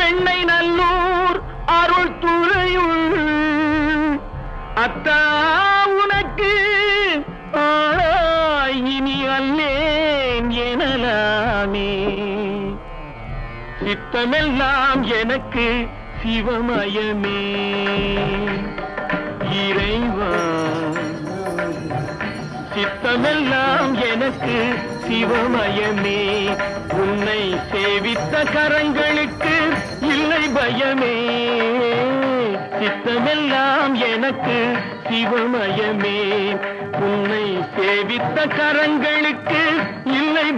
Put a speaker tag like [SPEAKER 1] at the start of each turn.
[SPEAKER 1] வெண்ணை நல்லூர் அருள் துறையுள். அத்தா உனக்கு இனி அல்லேன் எனலாமே. சித்தமெல்லாம் எனக்கு சிவமயமே. இறைவா சித்தமெல்லாம் எனக்கு சிவமயமே. உன்னை சேவித்த கரங்களுக்கு சிவமயமே சித்தமெல்லாம் எனக்கு சிவமயமே. உன்னை சேவித்த கரங்களுக்கு இல்லை